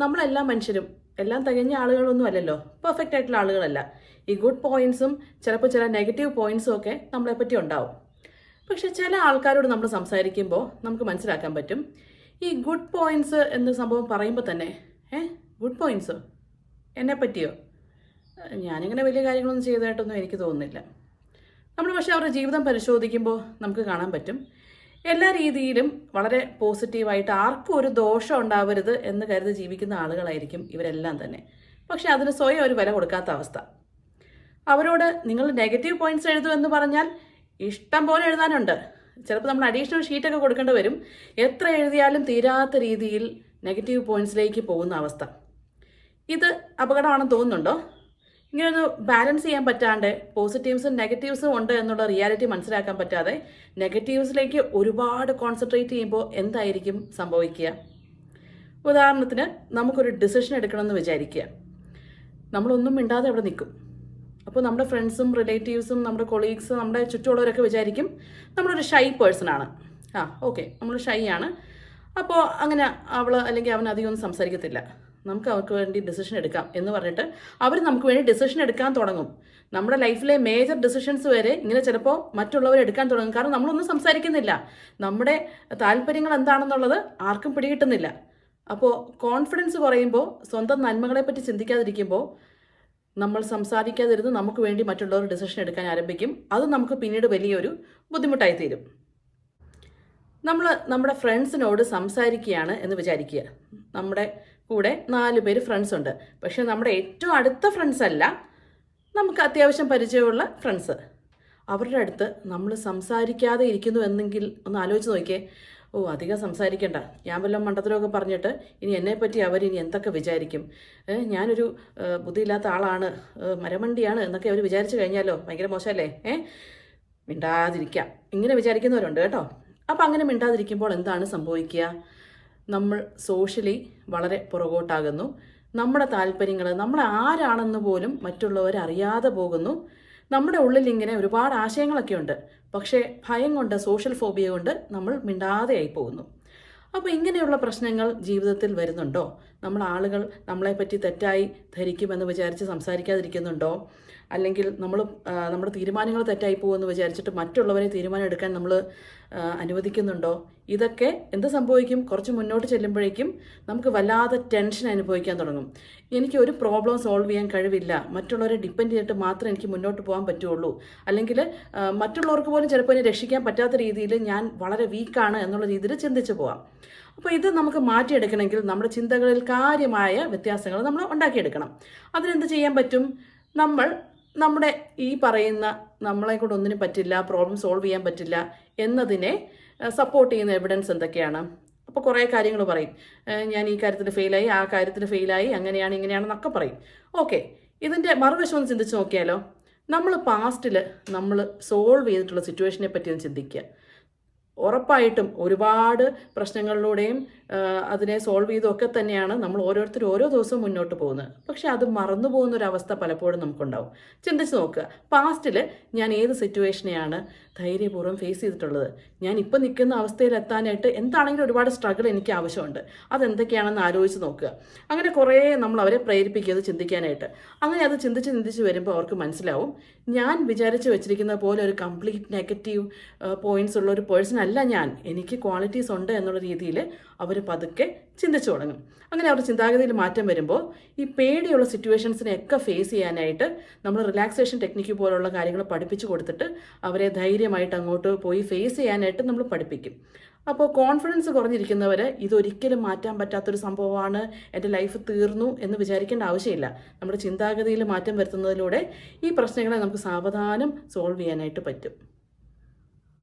നമ്മളെല്ലാ മനുഷ്യരും എല്ലാം തികഞ്ഞ ആളുകളൊന്നും അല്ലല്ലോ. പെർഫെക്റ്റ് ആയിട്ടുള്ള ആളുകളല്ല. ഈ ഗുഡ് പോയിന്റ്സും ചിലപ്പോൾ ചില നെഗറ്റീവ് പോയിന്റ്സും ഒക്കെ നമ്മളെ പറ്റി ഉണ്ടാവും. പക്ഷെ ചില ആൾക്കാരോട് നമ്മൾ സംസാരിക്കുമ്പോൾ നമുക്ക് മനസ്സിലാക്കാൻ പറ്റും ഈ ഗുഡ് പോയിന്റ്സ് എന്ന സംഭവം പറയുമ്പോൾ തന്നെ ഏ ഗുഡ് പോയിന്റ്സോ എന്നെ പറ്റിയോ? ഞാനിങ്ങനെ വലിയ കാര്യങ്ങളൊന്നും ചെയ്തതായിട്ടൊന്നും എനിക്ക് തോന്നുന്നില്ല. നമ്മൾ പക്ഷേ അവരുടെ ജീവിതം പരിശോധിക്കുമ്പോൾ നമുക്ക് കാണാൻ പറ്റും എല്ലാ രീതിയിലും വളരെ പോസിറ്റീവായിട്ട് ആർക്കും ഒരു ദോഷം ഉണ്ടാവരുത് എന്ന് കരുതി ജീവിക്കുന്ന ആളുകളായിരിക്കും ഇവരെല്ലാം തന്നെ. പക്ഷെ അതിന് സ്വയം ഒരു വില കൊടുക്കാത്ത അവസ്ഥ. അവരോട് നിങ്ങൾ നെഗറ്റീവ് പോയിന്റ്സ് എഴുതൂ എന്ന് പറഞ്ഞാൽ ഇഷ്ടം പോലെ എഴുതാനുണ്ട്. ചിലപ്പോൾ നമ്മൾ അഡീഷണൽ ഷീറ്റൊക്കെ കൊടുക്കേണ്ടി വരും. എത്ര എഴുതിയാലും തീരാത്ത രീതിയിൽ നെഗറ്റീവ് പോയിന്റ്സിലേക്ക് പോകുന്ന അവസ്ഥ. ഇത് അപകടമാണെന്ന് തോന്നുന്നുണ്ടോ? ഇങ്ങനെയൊന്ന് ബാലൻസ് ചെയ്യാൻ പറ്റാണ്ട് പോസിറ്റീവ്സും നെഗറ്റീവ്സും ഉണ്ട് എന്നുള്ള റിയാലിറ്റി മനസ്സിലാക്കാൻ പറ്റാതെ നെഗറ്റീവ്സിലേക്ക് ഒരുപാട് കോൺസെൻട്രേറ്റ് ചെയ്യുമ്പോൾ എന്തായിരിക്കും സംഭവിക്കുക? ഉദാഹരണത്തിന് നമുക്കൊരു ഡിസിഷൻ എടുക്കണമെന്ന് വിചാരിക്കുക. നമ്മളൊന്നും മിണ്ടാതെ അവിടെ നിൽക്കും. അപ്പോൾ നമ്മുടെ ഫ്രണ്ട്സും റിലേറ്റീവ്സും നമ്മുടെ കൊളീഗ്സ് നമ്മുടെ ചുറ്റുമുള്ളവരൊക്കെ വിചാരിക്കും നമ്മളൊരു ഷൈ പേഴ്സൺ ആണ്. ആ ഓക്കെ നമ്മൾ ഷൈ ആണ്. അപ്പോൾ അങ്ങനെ അവൾ അല്ലെങ്കിൽ അവൻ അധികം ഒന്നും സംസാരിക്കത്തില്ല. നമുക്ക് അവർക്ക് വേണ്ടി ഡിസിഷൻ എടുക്കാം എന്ന് പറഞ്ഞിട്ട് അവർ നമുക്ക് വേണ്ടി ഡിസിഷൻ എടുക്കാൻ തുടങ്ങും. നമ്മുടെ ലൈഫിലെ മേജർ ഡിസിഷൻസ് വരെ ഇങ്ങനെ ചിലപ്പോൾ മറ്റുള്ളവർ എടുക്കാൻ തുടങ്ങും. കാരണം നമ്മളൊന്നും സംസാരിക്കുന്നില്ല. നമ്മുടെ താല്പര്യങ്ങൾ എന്താണെന്നുള്ളത് ആർക്കും പിടികിട്ടുന്നില്ല. അപ്പോൾ കോൺഫിഡൻസ് കുറയുമ്പോൾ സ്വന്തം നന്മകളെപ്പറ്റി ചിന്തിക്കാതിരിക്കുമ്പോൾ നമ്മൾ സംസാരിക്കാതിരുന്ന് നമുക്ക് വേണ്ടി മറ്റുള്ളവർ ഡിസിഷൻ എടുക്കാൻ ആരംഭിക്കും. അത് നമുക്ക് പിന്നീട് വലിയൊരു ബുദ്ധിമുട്ടായി തീരും. നമ്മൾ നമ്മുടെ ഫ്രണ്ട്സിനോട് സംസാരിക്കുകയാണ് എന്ന് വിചാരിക്കുക. നമ്മുടെ കൂടെ നാല് പേര് ഫ്രണ്ട്സ് ഉണ്ട്. പക്ഷെ നമ്മുടെ ഏറ്റവും അടുത്ത ഫ്രണ്ട്സ് അല്ല നമുക്ക് അത്യാവശ്യം പരിചയമുള്ള ഫ്രണ്ട്സ് അവരുടെ അടുത്ത് നമ്മൾ സംസാരിക്കാതെ ഇരിക്കുന്നു എന്നെങ്കിൽ ഒന്ന് ആലോചിച്ച് നോക്കിയേ. ഓ അധികം സംസാരിക്കണ്ട. ഞാൻ വല്ലതും മണ്ടത്തിലൊക്കെ പറഞ്ഞിട്ട് ഇനി എന്നെപ്പറ്റി അവർ ഇനി എന്തൊക്കെ വിചാരിക്കും? ഞാനൊരു ബുദ്ധി ബുദ്ധിയില്ലാത്ത ആളാണ് മരമണ്ടിയാണ് എന്നൊക്കെ അവർ വിചാരിച്ചു കഴിഞ്ഞാലോ? ഭയങ്കര മോശമല്ലേ? ഏ മിണ്ടാതിരിക്കാം. ഇങ്ങനെ വിചാരിക്കുന്നവരുണ്ട് കേട്ടോ. അപ്പം അങ്ങനെ മിണ്ടാതിരിക്കുമ്പോൾ എന്താണ് സംഭവിക്കുക? നമ്മൾ സോഷ്യലി വളരെ പുറകോട്ടാകുന്നു. നമ്മുടെ താല്പര്യങ്ങൾ നമ്മൾ ആരാണെന്ന് പോലും മറ്റുള്ളവർ അറിയാതെ പോകുന്നു. നമ്മുടെ ഉള്ളിൽ ഇങ്ങനെ ഒരുപാട് ആശയങ്ങളൊക്കെ ഉണ്ട്. പക്ഷേ ഭയം കൊണ്ട് സോഷ്യൽ ഫോബിയ കൊണ്ട് നമ്മൾ മിണ്ടാതെയായി പോകുന്നു. അപ്പോൾ ഇങ്ങനെയുള്ള പ്രശ്നങ്ങൾ ജീവിതത്തിൽ വരുന്നുണ്ടോ? നമ്മൾ ആളുകൾ നമ്മളെപ്പറ്റി തെറ്റായി ധരിക്കുമെന്ന് വിചാരിച്ച് സംസാരിക്കാതിരിക്കുന്നുണ്ടോ? അല്ലെങ്കിൽ നമ്മൾ നമ്മുടെ തീരുമാനങ്ങൾ തെറ്റായി പോകുമെന്ന് വിചാരിച്ചിട്ട് മറ്റുള്ളവരെ തീരുമാനം എടുക്കാൻ നമ്മൾ അനുവദിക്കുന്നുണ്ടോ? ഇതൊക്കെ എന്ത് സംഭവിക്കും? കുറച്ച് മുന്നോട്ട് ചെല്ലുമ്പോഴേക്കും നമുക്ക് വല്ലാതെ ടെൻഷൻ അനുഭവിക്കാൻ തുടങ്ങും. എനിക്ക് ഒരു പ്രോബ്ലം സോൾവ് ചെയ്യാൻ കഴിവില്ല. മറ്റുള്ളവരെ ഡിപ്പെൻഡ് ചെയ്തിട്ട് മാത്രം എനിക്ക് മുന്നോട്ട് പോകാൻ പറ്റുള്ളൂ. അല്ലെങ്കിൽ മറ്റുള്ളവർക്ക് പോലും ചിലപ്പോൾ എന്നെ രക്ഷിക്കാൻ പറ്റാത്ത രീതിയിൽ ഞാൻ വളരെ വീക്കാണ് എന്നുള്ള രീതിയിൽ ചിന്തിച്ചു പോവാം. അപ്പോൾ ഇത് നമുക്ക് മാറ്റിയെടുക്കണമെങ്കിൽ നമ്മുടെ ചിന്തകളിൽ കാര്യമായ വ്യത്യാസങ്ങൾ നമ്മൾ ഉണ്ടാക്കിയെടുക്കണം. അതിനെന്ത് ചെയ്യാൻ പറ്റും? നമ്മൾ നമ്മുടെ ഈ പറയുന്ന നമ്മളെ കൊണ്ട് ഒന്നിനും പറ്റില്ല പ്രോബ്ലം സോൾവ് ചെയ്യാൻ പറ്റില്ല എന്നതിനെ സപ്പോർട്ട് ചെയ്യുന്ന എവിഡൻസ് എന്തൊക്കെയാണ്? അപ്പോൾ കുറേ കാര്യങ്ങൾ പറയും. ഞാൻ ഈ കാര്യത്തിൽ ഫെയിലായി ആ കാര്യത്തിൽ ഫെയിലായി അങ്ങനെയാണ് ഇങ്ങനെയാണെന്നൊക്കെ പറയും. ഓക്കെ ഇതിന്റെ മറുവശം ഒന്ന് ചിന്തിച്ച് നോക്കിയാലോ? നമ്മൾ പാസ്റ്റിൽ നമ്മൾ സോൾവ് ചെയ്തിട്ടുള്ള സിറ്റുവേഷനെ പറ്റി ഒന്ന് ചിന്തിക്കുക. ഉറപ്പായിട്ടും ഒരുപാട് പ്രശ്നങ്ങളിലൂടെയും അതിനെ സോൾവ് ചെയ്തൊക്കെ തന്നെയാണ് നമ്മൾ ഓരോരുത്തരും ഓരോ ദിവസവും മുന്നോട്ട് പോകുന്നത്. പക്ഷെ അത് മറന്നു പോകുന്ന ഒരു അവസ്ഥ പലപ്പോഴും നമുക്കുണ്ടാവും. ചിന്തിച്ച് നോക്കുക പാസ്റ്റിൽ ഞാൻ ഏത് സിറ്റുവേഷനെയാണ് ധൈര്യപൂർവം ഫേസ് ചെയ്തിട്ടുള്ളത്? ഞാൻ ഇപ്പം നിൽക്കുന്ന അവസ്ഥയിൽ എത്താനായിട്ട് എന്താണെങ്കിലും ഒരുപാട് സ്ട്രഗിൾ എനിക്ക് ആവശ്യമുണ്ട്. അതെന്തൊക്കെയാണെന്ന് ആലോചിച്ച് നോക്കുക. അങ്ങനെ കുറേ നമ്മൾ അവരെ പ്രേരിപ്പിക്കുക ചിന്തിക്കാനായിട്ട്. അങ്ങനെ അത് ചിന്തിച്ച് ചിന്തിച്ച് വരുമ്പോൾ അവർക്ക് മനസ്സിലാവും ഞാൻ വിചാരിച്ച് വെച്ചിരിക്കുന്ന പോലെ ഒരു കംപ്ലീറ്റ് നെഗറ്റീവ് പോയിന്റ്സ് ഉള്ള ഒരു പേഴ്സൺ അല്ല ഞാൻ. എനിക്ക് ക്വാളിറ്റീസ് ഉണ്ട് എന്നുള്ള രീതിയിൽ അവർ പതുക്കെ ചിന്തിച്ചു തുടങ്ങും. അങ്ങനെ അവരുടെ ചിന്താഗതിയിൽ മാറ്റം വരുമ്പോൾ ഈ പേടിയുള്ള സിറ്റുവേഷൻസിനെയൊക്കെ ഫേസ് ചെയ്യാനായിട്ട് നമ്മൾ റിലാക്സേഷൻ ടെക്നിക്ക് പോലുള്ള കാര്യങ്ങൾ പഠിപ്പിച്ചു കൊടുത്തിട്ട് അവരെ ധൈര്യമായിട്ട് അങ്ങോട്ട് പോയി ഫേസ് ചെയ്യാനായിട്ട് നമ്മൾ പഠിപ്പിക്കും. അപ്പോൾ കോൺഫിഡൻസ് കുറഞ്ഞിരിക്കുന്നവർ ഇതൊരിക്കലും മാറ്റാൻ പറ്റാത്തൊരു സംഭവമാണ് എന്റെ ലൈഫ് തീർന്നു എന്ന് വിചാരിക്കേണ്ട ആവശ്യമില്ല. നമ്മുടെ ചിന്താഗതിയിൽ മാറ്റം വരുത്തുന്നതിലൂടെ ഈ പ്രശ്നങ്ങളെ നമുക്ക് സാവധാനം സോൾവ് ചെയ്യാനായിട്ട് പറ്റും.